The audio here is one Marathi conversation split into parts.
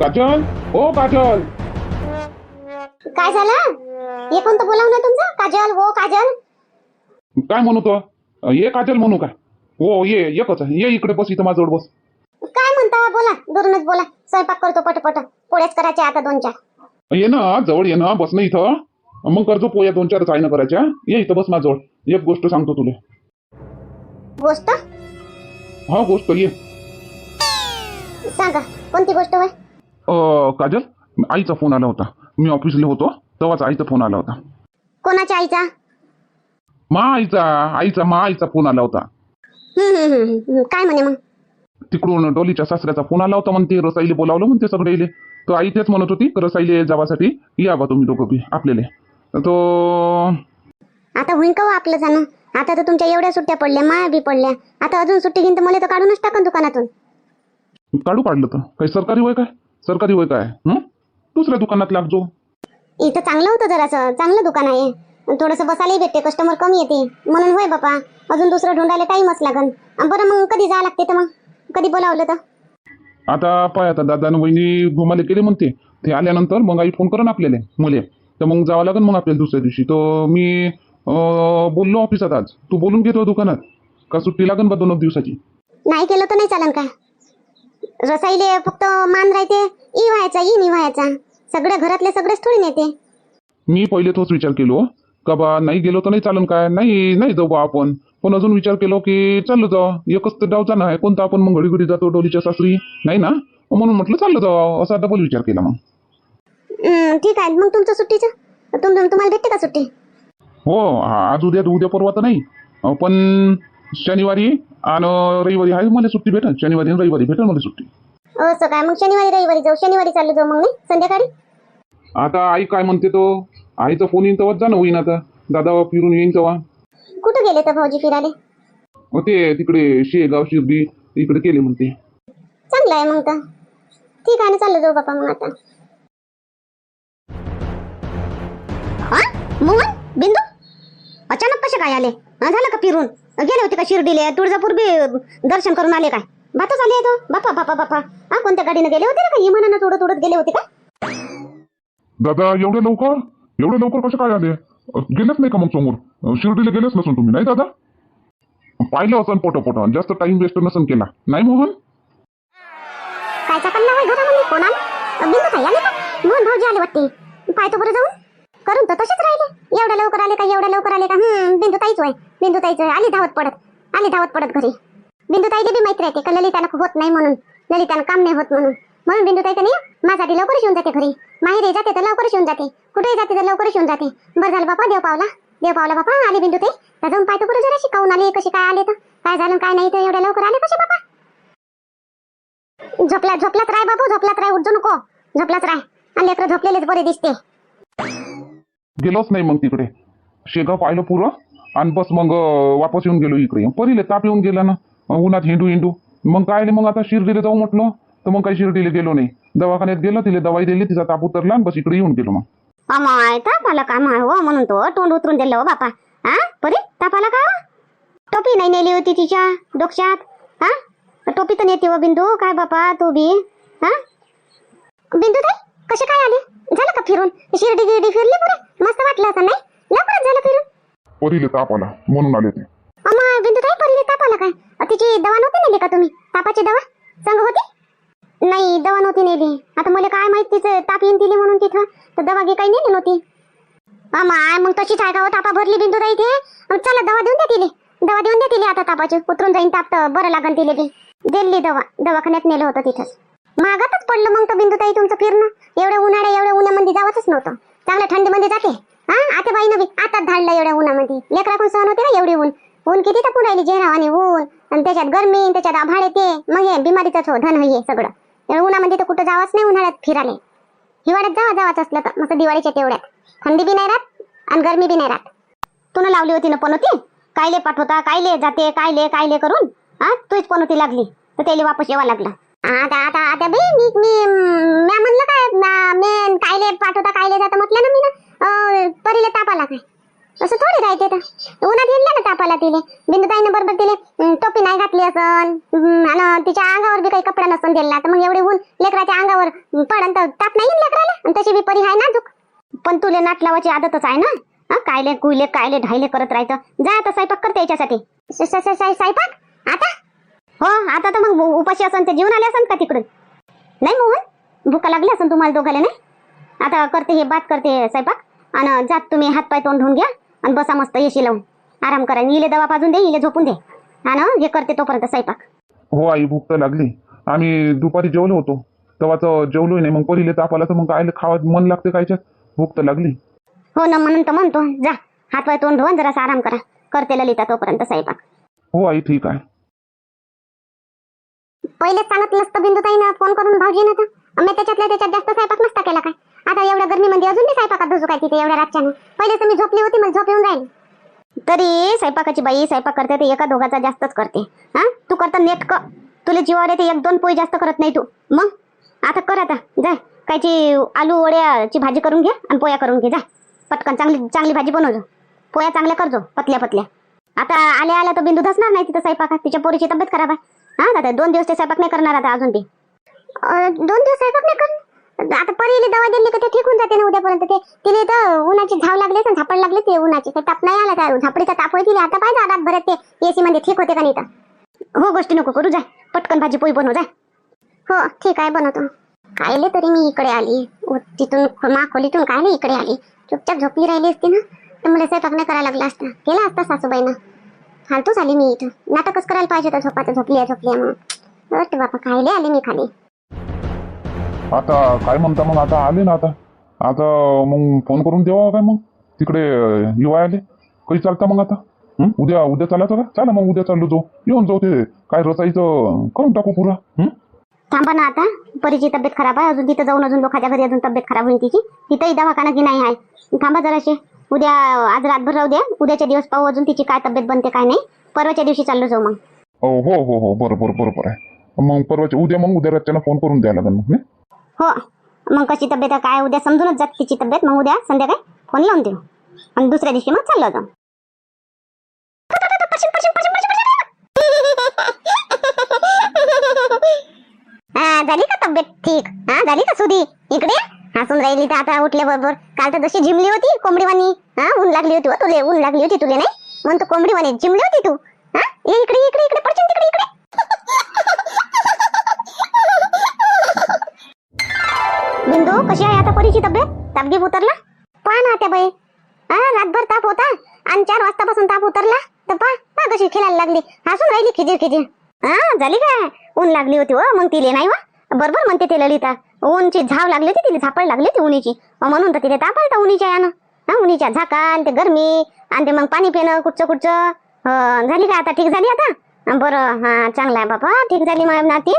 काजल हो काजल काय झालं? हे कोणतं बोलाव ना तुमचं? काजल हो काजल. काय म्हणू तो? ये काजल म्हणू काय हो ये एकच आहे. ये इकडे बस इथं माझ्याजवळ बस. काय म्हणता? बोला दुरूनच बोला. स्वयंपाक करतो पटपट. पोळ्याच करायचे आता दोन चार. ये ना जवळ ये ना बस ना इथं. मग करतो पोया दोन चार चायना करायच्या. ये इथं बस माझ्याजवळ. एक गोष्ट सांगतो तुला. गोष्ट? हा गोष्ट ये. सांगा कोणती गोष्ट होय? अं, काजल आईचा फोन आला होता. मी ऑफिसला होतो. तेव्हाच आईचा फोन आला होता. कोणाच्या आईचा? मा आईचा आईचा मा आईचा फोन आला होता. हम्म, हम्म, हम्म, हम्म. काय म्हणे मग? तिकडून डोलीच्या सासऱ्याचा फोन आला होता म्हणते रसाईले बोलावलं म्हणते सगळे इले तर आई तेच म्हणत होती की रसाईले जावासाठी या बा तुम्ही दोघं बी आपल्याला. तो आता होईन का हो आपलं जाणं? आता तर तुमच्या एवढ्या सुट्ट्या पडल्या माया बी पडल्या. आता अजून सुट्टी घेईन तर मला तर काढूनच टाकन दुकानातून. काढू काढलं तर? काही सरकारी वय काय? सरकारी वय काय? हं? दुसऱ्या दुकानात लागजो इथं चांगलं होतं जरासं. चांगलं दुकान आहे. थोडंसं बसायलाही भेटते. कस्टमर कमी येते. म्हणून होय बापा. अजून दुसरं ढूंढायला टाईमच लागन. अं, बरं मग कधी जावं लागते तर मग? कधी बोलावलं तर? आता पाय आता दादा आणि वहिनी घुमाले केले म्हणते. ते आल्यानंतर मग आई फोन करा आपल्याला मुले. तर मग जावं लागेल मग आपल्याला दुसऱ्या दिवशी. तो मी अं, बोललो ऑफिसात आज. तू बोलून घेतो दुकानात. का सुट्टी लागेल बा दोन एक दिवसाची? नाही केलं तर नाही चालन का? रसाईले फक्त मान राहते ई व्हायचा ई नि व्हायचा. सगळे घरातले सगळेच थोडी नेते मी पहिले तोच विचार केलो का बा नाही गेलो तर नाही चालन काय? नाही नाही जाऊ बा आपण. पण अजून विचार केलो की चाललो जाऊ एकच तर डाव जाणं आहे. कोणता आपण मग घडी घडी जातो डोलीच्या सासरी? नाही ना? म्हणून म्हटलं चाललं जाऊ असा डबल विचार केला मग. हं, ठीक आहे. मग तुमचं सुट्टीचं? तुम तुम- तुम्हाला भेटते का सुट्टी? हो आज उद्या उद्या परवा तर नाही. अं, पण शनिवारी आणि रविवारी आहे मला सुट्टी भेटेल. शनिवारी आणि रविवारी भेटेल मला सुट्टी. असं काय? मग शनिवारी रविवारी जाऊ. शनिवारी चाललो जाऊ मग मी संध्याकाळी? आता आई काय म्हणते तो? आईचा फोन येईन तेव्हाच जाणं होईन आता. दादा फिरून येईन तेव्हा. कुठं गेले तर भाऊजी फिरायला? मग ते तिकडे शेगाव शिर्डी इकडे केले म्हणते. चांगलं आहे मग तर. ठीक आहे ना चाललो जाऊ बापा मग आता. हा? मोहन? बिंदू? अचानक कसे काय आले? हा, झालं का फिरून? गेले होते का शिर्डीले? तुळजापूर बी दर्शन करून आले काय? बातच आले तो. बापा बापा बापा. हा कोणत्या गाडीने गेले होते ना का? इमानानं उडत उडत गेले होते का? दादा एवढ्या लवकर? एवढ्या लवकर कसे काय आले? गेलेच नाही का मग समोर? शिर्डीला गेलेच नसून तुम्ही नाही दादा? पाहिलं असं पोटो पोटो जास्त टाइम वेस्ट नसन केला. नाही मोहन? काय चाकल्ला होय घरामध्ये कोण आलं बिंदू ताई आले का? मोहन भाऊजी आले वाटते. पाहतो बरं जाऊन. करून तर तसेच राहिले. एवढ्या लवकर आले का एवढ्या लवकर आले का? हम्म बिंदुताईच होय. बिंदू आली धावत पडत. आली धावत पडत घरी. बिंदुताईची बी माहिती राहते का ललिताला होत नाही म्हणून. ललिताला काम नाही होत म्हणून. म्हणून बिंदू ताई नाही माझ्यासाठी लवकर येऊन जाते घरी. माहेरी जाते तर लवकर येऊन जाते. कुठेही जाते तर लवकर येऊन जाते. बरं झालं बापा देव पावला. देव पावला बापा आली बिंदुताई. तर जाऊन पाहतो बरं जरा शिकवून आले कशी काय आले तर? काय झालं काय नाही तर एवढ्या लवकर आले कसे बापा? झोपला झोपलाच राय बाबू झोपलाच राय उठजो नको. झोपलाच राय. आणि लेकरं झोपलेलेच बरे दिसते. गेलोच नाही मग तिकडे. शेगाव पाहिलं पुरं आणि बस मग वापस येऊन गेलो इकडे. परीले ताप येऊन गेला ना. उन्हात हिंडू हिंडू. मग काय मग आता शिर्डीला जाऊ म्हटलं. तर मग काही शिर्डीला गेलो नाही. दवाखान्यात गेलो तिला दवाई दिली तिचा ताप उतरला आणि बस इकडे येऊन गेलो मग. अमाय तापाला का माय हो म्हणून तो तोंड उतरून दिलं हो बापा. हा? परी तापाला का? टोपी नाही नेली होती तिच्या डोक्यात. हा? टोपी तर नेते हो बिंदू. काय बापा तू बी? हा? बिंदू ताई? कसे काय आले? झालं का फिरून? शिर्डी गिर्डी फिरली पुरे मस्त वाटलं असं नाही? लवकरच झालं फिरून. परीले ताप आला म्हणून आले ते. अमाय बिंदू ताई परीले ताप आला काय? तिची दवा नव्हती नेली का तुम्ही? तापाची दवा? संग होती? नाही दवा नव्हती नेली. आता मला काय माहीत तिचं ताप येईन दिली म्हणून तिथं. तर दवा घे काही नेली नव्हती. अमाय मग तशीच आहे का तापा भरली बिंदू ताई ते चला दवा देऊन द्या तिले. दवा देऊन द्या तिले आता तापाची. उतरून जाईन ताप तर बरं लागन तिले बी. दिली दवा. दवाखान्यात नेलं होतं तिथंच. महागातच पडलं मग तर बिंदू ताई तुमचं फिरणं. एवढ्या उन्हाळ्या एवढ्या उन्हामध्ये जावतच नव्हतं. चांगल्या थंडीमध्ये जाते. हा? आता बाई नवी आताच धाडलं एवढ्या उन्हामध्ये. लेकरा पण सहन होते ना एवढी ऊन? ऊन किती तर राहिली जेरा आणि ऊन. आणि त्याच्यात गरमी त्याच्यात आभाळ येते. मग हे बिमारीचं हो धन हे सगळं. एवढं उन्हामध्ये तर कुठं जावंच नाही उन्हाळ्यात फिराले हिवाळ्यात जावा जावाच असलं तर. मस्त दिवाळीच्या तेवढ्यात. थंडी बी नाही राहत आणि गरमी बी नाही राहत. तुला लावली होती ना पनोती? कायले पाठवता कायले जाते कायले कायले करून? हा? तूच पनोती लागली. तर त्याला वापस यावं लागला. आता आता आता बे मी मी म्या म्हणलं काय मी कायले पाठवता कायले जाता म्हटलं ना मी ना परीले ताप आला काय? असं थोडी राहते तर. उन्हात येईल ना तापाला तिले? बिंदुताईनं बरोबर तिले टोपी नाही घातली असन आणि तिच्या अंगावर बी काही कपडा नसन दिला तर मग एवढे ऊन लेकराच्या अंगावर पडन तर ताप नाही येईन लेकराला? आणि तशी बी परी आहे नाजूक पण तुले नाट लावायची आदतच आहे ना? हा कायले कुयले कायले ढायले करत राहायचं. जा आता स्वयंपाक करते याच्यासाठी. स्वयंपाक? आता? हो आता तर मग उपाशी असन ते जेवण आले असन का तिकडून? नाही मोहन भूका लागली असन तुम्हाला दोघाले नाही? आता करते हे बात करते स्वयंपाक आणि जात तुम्ही हात पाय तोंड धुवून घ्या आणि बसा मस्त येशी लावून. आराम करा इले दवा पाजून दे इले झोपून दे. आणि हे करते तोपर्यंत स्वयंपाक. हो आई भूक तर लागली. आम्ही दुपारी जेवलो होतो. तेव्हाच जेवलोय नाही मग परीले ताप आला तर मग काय खावा मन लागते कायच्यात भूक तर लागली. हो ना म्हणून तर म्हणतो जा हात पाय तोंड धुवून जरासा आराम करा. करते ललिता तोपर्यंत स्वयंपाक. हो आई ठीक आहे. पहिले सांगितलं असतं बिंदुताईनं फोन करून भाऊजीनं तर मी त्याच्यातल्या त्याच्यात जास्त स्वयंपाक नसता केला काय? आता एवढ्या गर्मीमध्ये अजून मी स्वयंपाकात बसू काय तिथे एवढ्या रातच्यानं? पहिले तर मी झोपली होती मला झोप येऊन राहिली. तरी स्वयंपाकाची बाई स्वयंपाक करते ते एका दोघाचा जास्तच करते. हा? तू करता नेटक. तुला जीवावर येते एक दोन पोळी जास्त करत नाही तू. मग? आता कर आता. जाय कायची आलू वड्याची भाजी करून घे आणि पोया करून घे. जा. पटकन चांगली चांगली भाजी बनवजो. पोया चांगल्या करजो पतल्या पतल्या. आता आल्या आल्या तर बिंदू धसणार नाही तिथं स्वयंपाकात. तिच्या पोरीची तब्येत खराब आहे. हा दादा दोन दिवस ते स्वयंपाक नाही करणार आता अजून ते. दोन दिवस स्वयंपाक नाही करणार आता परीला दवा दिली का ते ठीक होऊन जाते ना उद्यापर्यंत ते. तिला तर उन्हाची झाव लागली आणि झापड लागली ते उन्हाची. ते ताप नाही आला त्या झापडीचा ताप होईल तिला. आता पाहिजे रात भरत ते एसी मध्ये ठीक होते का नाही तर. हो गोष्टी नको करू जाय पटकन भाजी पोळी बनव जाय हो ठीक आहे बनवतो. कायले तरी मी इकडे आली. तिथून ख- मा खोलीतून कायले इकडे आली. चुपचाप झोपली राहिली असती ना. तर मला स्वयंपाक नाही करायला लागला असता. केला असता सासूबाईनं. फालतूच आली मी इथं. नाटकच करायला पाहिजे होतं झोपाचं झोपली झोपली म्हणून. अट बापा कायले आली मी खाली. आता काय म्हणता मग? आता आले ना आता. आता मग फोन करून देवा काय मग? तिकडे युवा आले. काही चालता मग आता? उद्या उद्या चालायचं का? चला मग उद्या चाललो जाऊ. येऊन जाऊ ते. काय रसायचं करून टाकू पुरा? थांबा ना आता. परीची तब्येत खराब आहे. अजून तिथं जाऊन अजून लोकांच्या घरी अजून तब्येत खराब होईल तिची. तिथंही दवाखाना की नाही आहे? थांबा जराशे. उद्या आज रातभर राहू द्या. उद्याच्या दिवस पाहू अजून तिची काय तब्येत बनते काय नाही. परवाच्या दिवशी चाललो जाऊ मग. हो हो हो हो. बरोबर बरोबर आहे. मग परवाच्या उद्या मग उद्या रातच्याला फोन करून द्यायला लागेल मग? हो. मग कशी तब्येत आहे काय उद्या समजूनच जात तिची तब्येत. मग उद्या संध्याकाळी फोन लावून देऊ. आणि दुसऱ्या दिवशी मग चाललो जाऊ. हा झाली का तब्येत ठीक? हा झाली का सुधी? इकडे हसून राहिली तर आता उठल्या बरोबर काल तर जशी झिमली होती कोंबडीवानी हा ऊन लागली होती तुले ऊन लागली होती तुले नाही? म्हणतो कोंबडीवानी झिमली होती तू? हा? ये इकडे इकडे इकडे पडशील तिकडे इकडे. बिंदू कशी आहे आता परीची तब्येत? तापगीप उतरला? पहा ना त्या बाई. हा रातभर ताप होता आणि चार वाजतापासून ताप उतरला. तर पहा पा कशी खेळायला लागली. हसून राहिली खिजीर खिजीर. हा झाली काय? ऊन लागली होती हो मग तिले नाही वा? बरोबर म्हणते ते ललिता. ऊनची झाव लागली होती तिला झापड लागली होती उन्हीची म्हणून तर तिथे ताप आलता उन्हीच्या यानं. हा उन्हीच्या झाका आणि ते गरमी आणि ते मग पाणी पिणं कुठचं कुठचं. झाली का आता? ठीक झाली आता? बरं हा चांगला आहे बाबा. ठीक झाली मग नाती.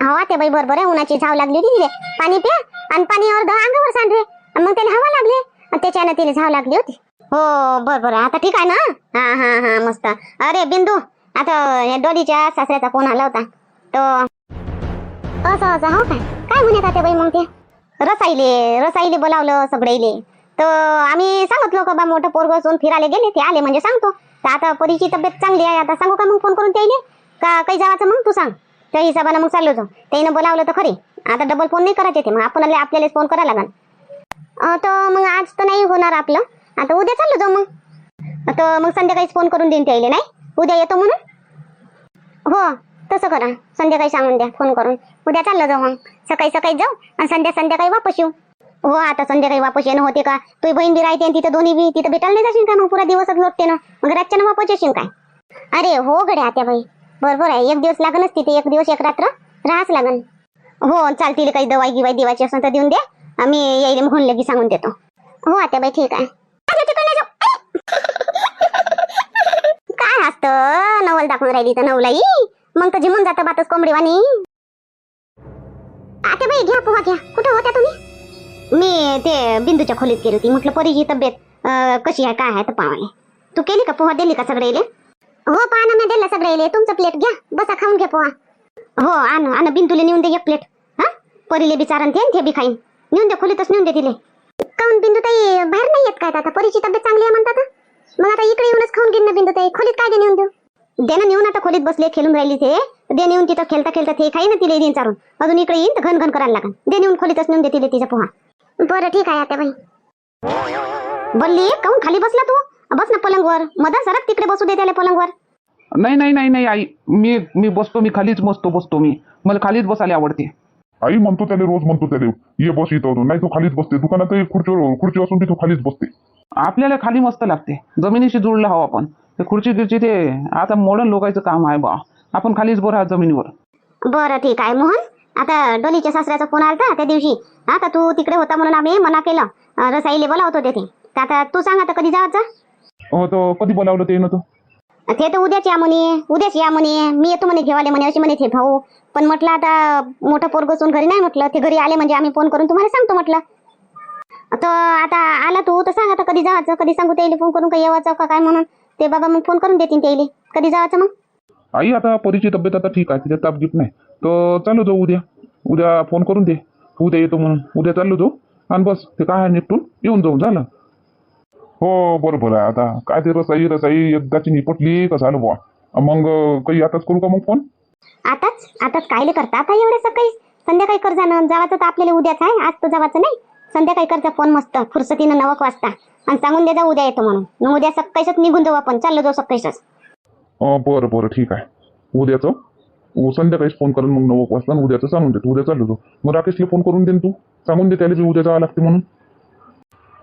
हवा ते बाई बरोबर आहे उन्हाची झाव लागली होती तिले पाणी प्या आणि पाणी अर्ध अंगावर सांडवे. मग त्याला हवा लागली. त्याच्यानं तिला झाव लागली होती. हो बरोबर आहे. आता ठीक आहे ना? हा हा हा मस्त. अरे बिंदू आता या डोलीच्या सासऱ्याचा फोन आला होता. तो असं असं हो काय? काय म्हणत होते बाई मग ते? रसाईले रसाईले बोलावलं सगळेले. तर आम्ही सांगितलं का बा मोठं पोरग असून फिरायला गेले ते आले म्हणजे सांगतो. तर आता परीची तब्येत चांगली आहे आता सांगू का मग फोन करून त्याईले? का काही जावाचं मग तू सांग. त्या हिशोबानं मग चाललो जाऊ त्याईनं बोलावलं तर खरे. आता डबल फोन नाही करायचे ते. मग आपण आपल्यालाच फोन करायला लागल तर मग आज तर नाही होणार आपलं. आता उद्या चाललो जाऊ मग. तर मग संध्याकाळीच फोन करून देईन त्याईले नाही? उद्या येतो म्हणून? हो तसं करा. संध्याकाळी सांगून द्या फोन करून. उद्या चाललं जाऊ मग. सकाळी सकाळी जाऊ आणि संध्या संध्याकाळी वापस येऊ. हो आता संध्याकाळी वापस येणं होते का? तुझी बहीण बी राहते आणि तिथं दोन्ही बी तिथं भेटायला नाही जाशील का मग? पुरा दिवसच लोटते ना. मग रातच्यानं वापस येशील काय? अरे हो गड्या आत्या बाई. बरोबर आहे. एक दिवस लागणच तिथे. एक दिवस एक रात्र. राहाच लागन. हो चालतील काही दवाई गिवाई देवाची असेल तर देऊन द्या. आम्ही येईल म्हणून लगी सांगून देतो. हो आता बाई ठीक आहे. जाऊ. काय असत नवल दाखवून राहिली तर नवलाई. मग तर जिमून जातं बातच कोंबडीवाणी. आता बाई घ्या पोहा घ्या. कुठं होत्या तुम्ही? मी ते बिंदूच्या खोलीत गेली होती. म्हटलं परीची तब्येत कशी आहे काय आहे तर पाहाले तू केली का पोहा दिली का सगळेले हो पहा ना मी दिला सगळेले तुमचं प्लेट घ्या. बसा खाऊन घ्या पोहा हो आण आण. बिंदूले नेऊन दे एक प्लेट हा? परीले बिचारन ते ते बी खाईन. नेऊन दे खोलीतच नेऊन दे तिले. काऊन बिंदू ताई बाहेर नाही येत काय आता? परीची तब्येत चांगली आहे म्हणतात? मग आता इकडे येऊनच खाऊन घेईन ना बिंदू ताई खोलीत काय नेऊन देऊ? दे ना नेऊन आता खोलीत बसले खेळून राहिली ते दे नेऊन तिथं खेळता खेळता ते खाई ना तिला येईन चारून. अजून इकडे येईन तर घन घन करायला लागेल दे नेऊन खोलीतच नेऊन दे तिला तिचा पोहा. बरं ठीक आहे आता बाई बल्ली काऊन खाली बसला तू? बस ना पलंगवर. मधा सरक तिकडे बसू दे त्याला पलंगवर. नाही नाही नाही नाही आई. मी मी बसतो मी खालीच मस्तो बसतो मी. मला खालीच बसायला आवडते. आई म्हणतो त्याला रोज म्हणतो त्याला ये बस इथं नाही तो खालीच बसते. दुकानात खुर्चीवर खुर्ची असून तिथं खालीच बसते. आपल्याला खाली मस्त लागते. जमिनीशी जुळलं हवं आपण. ते खुर्ची गिरची ते आता मॉडर्न लोकांचं काम आहे बा. आपण खालीच बरं आहात जमिनीवर. बरं ठीक आहे मोहन. आता डोलीच्या सासऱ्याचा फोन आलता त्या दिवशी. आता तू तिकडे होता म्हणून आम्ही मना केलं. अं, रसाईले बोलावतो तेथे. तर आता तू सांग आता कधी जायचं हो तर कधी बोलावलं ते नव्हतं ते? तर उद्याच या म्हणे. उद्याच या म्हणे. मी येतो म्हणे घेवाले म्हणे. असे म्हणे ते भाऊ. पण म्हटलं आता मोठं पोरग असून घरी नाही म्हटलं. ते घरी आले म्हणजे आम्ही फोन करून तुम्हाला सांगतो म्हटलं. तर आता आला तू. तर सांग आता कधी जायचं कधी सांगू त्याला फोन करून काही येवायचं का काय म्हणून. ते बाबा मग फोन करून देतील त्याला कधी जायचं मग? आई आता परीची तब्येत आता ठीक आहे तिथे ताप नाही. तर चालू जाऊ उद्या. उद्या फोन करून दे. उद्या येतो म्हणून. उद्या चाललो जाऊ. आणि बस ते काय आहे निपटून येऊन जाऊ. झालं? हो बरोबर आहे. आता काय ते रसाई रसाई एकदाची निपटली का झालं बुवा? मग काही आताच करू का मग फोन आताच? आताच कायले करता? आता एवढे सकाळी. संध्याकाळी कर जाणं. जावाचं तर आपल्याला उद्याच आहे. आज तर जावाचं नाही. संध्याकाळी करता फोन मस्त. फुरसतीनं नवक वाजता. आणि सांगून दे उद्या येतो म्हणून. मग उद्या सकाळीच निघून जाऊ आपण. चाललो जाऊ सकाळीच अं, बरं बरं ठीक आहे. उद्याचं? उ- संध्याकाळीच फोन करून मग नऊ वाजता आणि उद्याचं सांगून देतो उद्या चाललो जाऊ. मग राकेशला फोन करून दे न तू. सांगून दे त्याला उद्या जावं लागते म्हणून.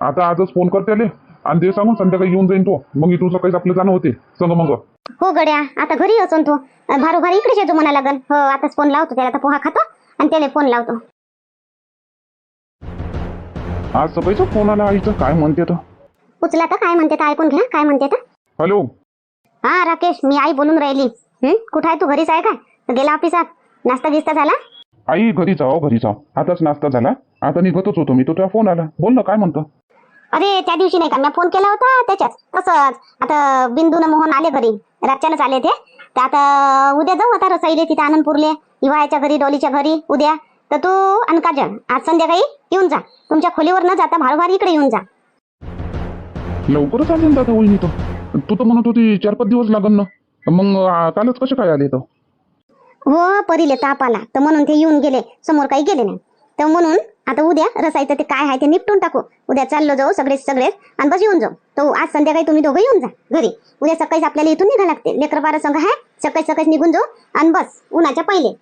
आता आजच फोन कर त्याले आणि ते सांगून संध्याकाळी येऊन जाईन तो. मग इथून सकाळीच आपलं जाणं होते. संग मग. हो गड्या. आता घरी असून तू. भारू भारी इकडेच येतो म्हणा लागन हो आताच फोन लावतो त्याला. आता पोहा खातो आणि त्याला फोन लावतो. आज सकाळीचा फोन आला आईचं. काय म्हणते तर उचला तर काय म्हणते तर ऐकून घ्या काय म्हणते तर. हॅलो. हा राकेश मी आई बोलून राहिली. हं? कुठं आहे तू? घरीच आहे काय? गेला ऑफिसात. नाश्ता गिस्ता झाला? आई घरी जाओ घरी जाओ आताच नाश्ता झाला. आता निघतच होतो मी. तो तुझा फोन आला. बोल ना काय म्हणतो? अरे त्या दिवशी नाही का? मी फोन केला होता त्याच्यात. तसंच. आता बिंदू न मोहन आले घरी. रातच्यानंच आले ते. तर आता उद्या जाऊ आता रसाईले तिथे आनंदपूरले. हिवाळ्याच्या घरी डोलीच्या घरी उद्या. तर तू आणि काजल आज संध्याकाळी येऊन जा. तुमच्या खोलीवर न जाता भारोभार इकडे येऊन जा. लवकरच आले ना दादा वहिनी तो तू तर म्हणत होती चार पाच दिवस लागन ना. मग आ, कालच कसे काय आले तर हो परीले ताप आला तर म्हणून ते येऊन गेले. समोर काही गेले नाही. तर म्हणून आता उद्या रसायचं ते काय आहे ते निपटून टाकू. उद्या चाललो जाऊ सगळेच सगळेच आणि बस येऊन जाऊ. तर आज संध्याकाळी तुम्ही दोघं येऊन जा घरी. उद्या सकाळीच आपल्याला इथून निघा लागते. लेकर बारा संघ आहे. सकाळी सकाळी निघून जाऊ आणि बस उन्हाच्या पहिले.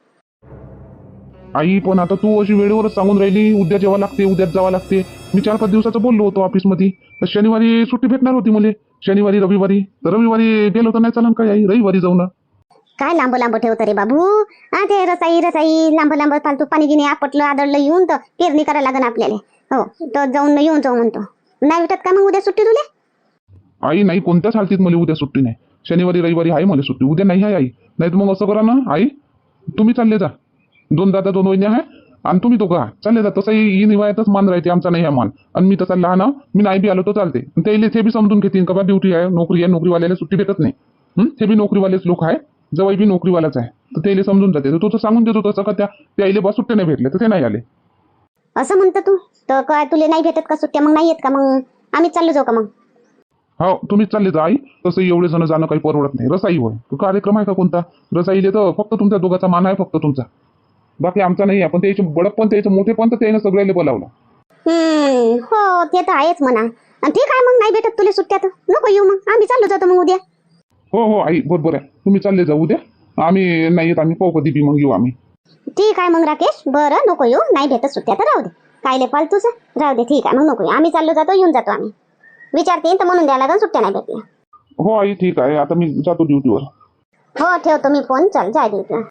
आई पण आता तू अशी वेळेवरच सांगून राहिली उद्या जेव्हा लागते उद्याच जावं लागते. मी चार पाच दिवसाचं बोललो होतो ऑफिसमध्ये. तर शनिवारी सुट्टी भेटणार होती मला. शनिवारी रविवारी. तर रविवारी गेलो तर नाही चालन काय आई? रविवारी जाऊ ना काय लांब लांब ठेवतं रे बाबू? हा ते रसाई रसाई लांब लांब फालतू पाणी गिनी आपटलं आदळलं येऊन तर पेरणी करायला लागन आपल्याला. हो तर जाऊन येऊन जाऊ म्हणतो. नाही भेटत का मग उद्या सुट्टी तुले? आई नाही कोणत्याच हालतीत मला उद्या सुट्टी नाही. शनिवारी रविवारी आहे मला सुट्टी. उद्या नाही आहे आई. नाही तर मग असं करा ना आई. तुम्ही चालले जा. दोन दादा दोन वहिनी आहे. आणि तुम्ही दोघं चालले जा. तसंही ही निवायतच मान राहते आमचा नाही आहे मान. आणि मी तसा लहान मी नाही बी आलो तर चालते. ते ते बी समजून घेतील का बा ड्युटी आहे. नोकरी आहे. नोकरीवाल्याला सुट्टी भेटत नाही. हं? ते बी नोकरीवालेच लोक आहे. जवळ बी नोकरीवालाच आहे. तर त्याला समजून जाते. तर तो तर सांगून देतो तसं का त्या त्याला बा सुट्टे नाही भेटले तर ते नाही आले. असं म्हणतं तू? तर काय तुले नाही भेटत का सुट्ट्या? मग नाही येत का मग? आम्ही चाललो जाऊ का मग? हो तुम्हीच चालले जा आई. तसं एवढे जण जाणं काही परवडत नाही. रसाई होय. तो कार्यक्रम आहे का कोणता? रसाईले तर फक्त तुमच्या दोघाचा मान आहे फक्त तुमचा. बाकी आमचा नाही आहे. पण त्याचे बडप पण त्याचं मोठे पण त्यानं सगळ्याला बोलावलं हम्म हो ते तर आहेच म्हणा. आणि ठीक आहे मग? नाही भेटत तुला सुट्ट्या तर नको येऊ मग. आम्ही चाललो जातो मग उद्या. हो हो आई बरोबर आहे. तुम्ही चालले जा उद्या. आम्ही नाही येत आम्ही पाहू कधी बी मग येऊ आम्ही. ठीक आहे मग राकेश? बरं नको येऊ. नाही भेटत सुट्ट्या तर राहू दे. कायले फालतूच? राहू दे ठीक आहे. मग नको येऊ. आम्ही चाललो जातो येऊन जातो आम्ही. विचारते तर म्हणून द्या लागेल सुट्ट्या नाही भेटल्या. हो आई ठीक आहे. आता मी जातो ड्युटीवर हो ठेवतो मी फोन चल जाय ड्युटीवर